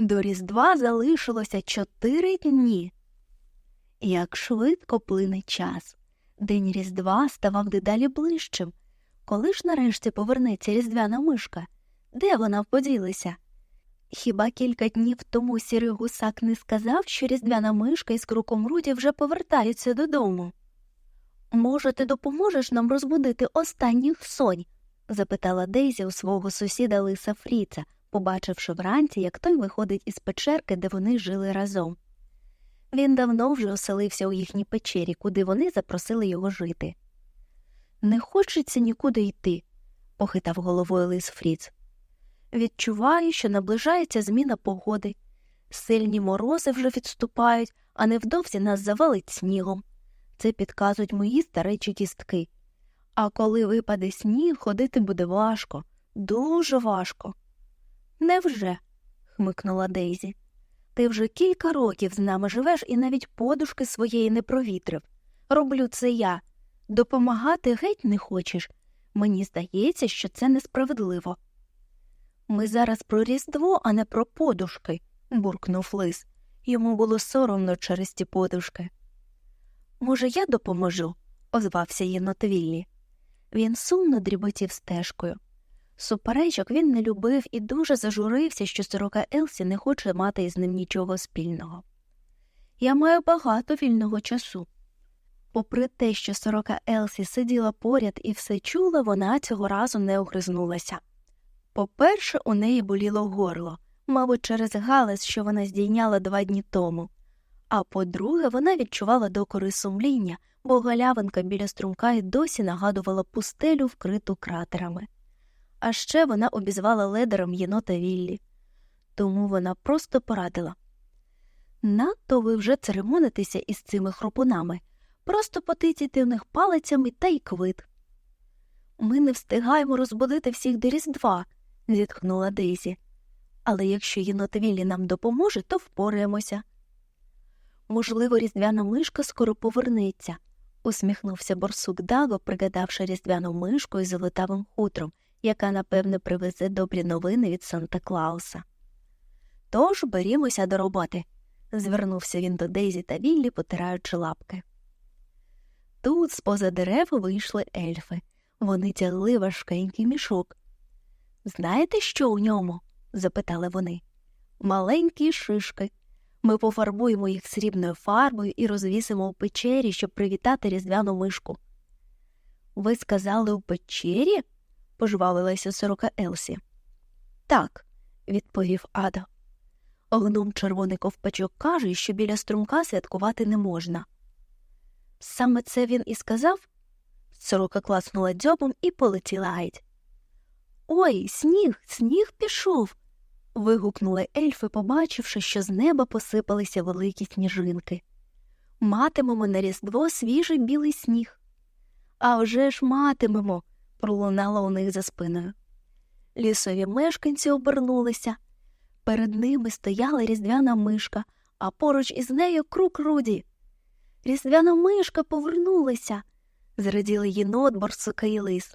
До Різдва залишилося чотири дні. Як швидко плине час. День Різдва ставав дедалі ближчим. Коли ж нарешті повернеться різдвяна мишка? Де вона поділася? Хіба кілька днів тому сірий гусак не сказав, що різдвяна мишка із круком Руді вже повертається додому? Може, ти допоможеш нам розбудити останніх сонь? запитала Дейзі у свого сусіда Лиса Фріца, побачивши вранці, як той виходить із печерки, де вони жили разом. Він давно вже оселився у їхній печері, куди вони запросили його жити. Не хочеться нікуди йти, похитав головою лис Фріц. Відчуваю, що наближається зміна погоди. Сильні морози вже відступають, а невдовзі нас завалить снігом. Це підказують мої старечі кістки. А коли випаде сніг, ходити буде важко, дуже важко. Невже? хмикнула Дейзі. Ти вже кілька років з нами живеш і навіть подушки своєї не провітрив. Роблю це я. Допомагати геть не хочеш. Мені здається, що це несправедливо. Ми зараз про Різдво, а не про подушки, буркнув лис. Йому було соромно через ті подушки. Може, я допоможу? озвався єнот Віллі. Він сумно дріботів стежкою. Суперечок він не любив і дуже зажурився, що сорока Елсі не хоче мати із ним нічого спільного. Я маю багато вільного часу. Попри те, що сорока Елсі сиділа поряд і все чула, вона цього разу не огризнулася. По-перше, у неї боліло горло, мабуть, через галас, що вона здійняла два дні тому. А по-друге, вона відчувала докори сумління, бо галявинка біля струмка й досі нагадувала пустелю, вкриту кратерами. А ще вона обізвала ледером єнота Віллі. Тому вона просто порадила надто ви вже церемонитеся із цими хропунами, просто потицяйте в них палицями та й квит. Ми не встигаємо розбудити всіх до Різдва, зітхнула Дейзі. Але якщо єнот Віллі нам допоможе, то впораємося. Можливо, різдвяна мишка скоро повернеться, усміхнувся борсук Даго, пригадавши різдвяну мишку із золотавим хутром, яка, напевне, привезе добрі новини від Санта Клауса. Тож берімося до роботи, звернувся він до Дейзі та Віллі, потираючи лапки. Тут з поза дерев вийшли ельфи. Вони тягли важкенький мішок. Знаєте, що у ньому? запитали вони. Маленькі шишки. Ми пофарбуємо їх срібною фарбою і розвісимо у печері, щоб привітати різдвяну мишку. Ви сказали у печері? Пожвавилася сорока Елсі. Так, відповів Ада. Гном червоний ковпачок каже, що біля струмка святкувати не можна. Саме це він і сказав? Сорока класнула дзьобом і полетіла геть. Ой, сніг, сніг пішов. вигукнули ельфи, побачивши, що з неба посипалися великі сніжинки. Матимемо на різдво свіжий білий сніг. «А вже ж матимемо, пролунало у них за спиною. Лісові мешканці обернулися. Перед ними стояла різдвяна мишка, а поруч із нею крук Руді. Різдвяна мишка повернулася, зраділи єнот, борсука і лис.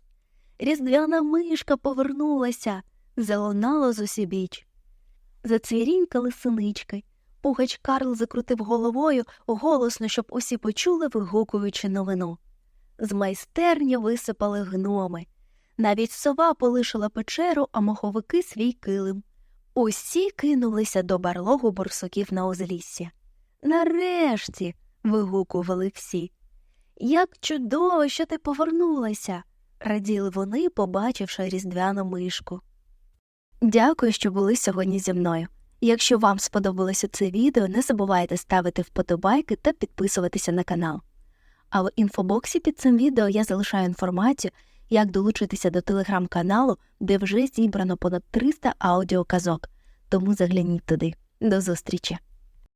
Різдвяна мишка повернулася, залунало з усібіч. Зацвірінькали синички. Пугач Карл закрутив головою голосно, щоб усі почули, вигукуючи новину. З майстерні висипали гноми. Навіть сова полишила печеру, а моховики свій килим. Усі кинулися до барлогу борсуків на узліссі. Нарешті. вигукували всі. Як чудово, що ти повернулася, раділи вони, побачивши різдвяну мишку. Дякую, що були сьогодні зі мною. Якщо вам сподобалося це відео, не забувайте ставити вподобайки та підписуватися на канал. А в інфобоксі під цим відео я залишаю інформацію, як долучитися до телеграм-каналу, де вже зібрано понад 300 аудіоказок, тому загляніть туди. До зустрічі!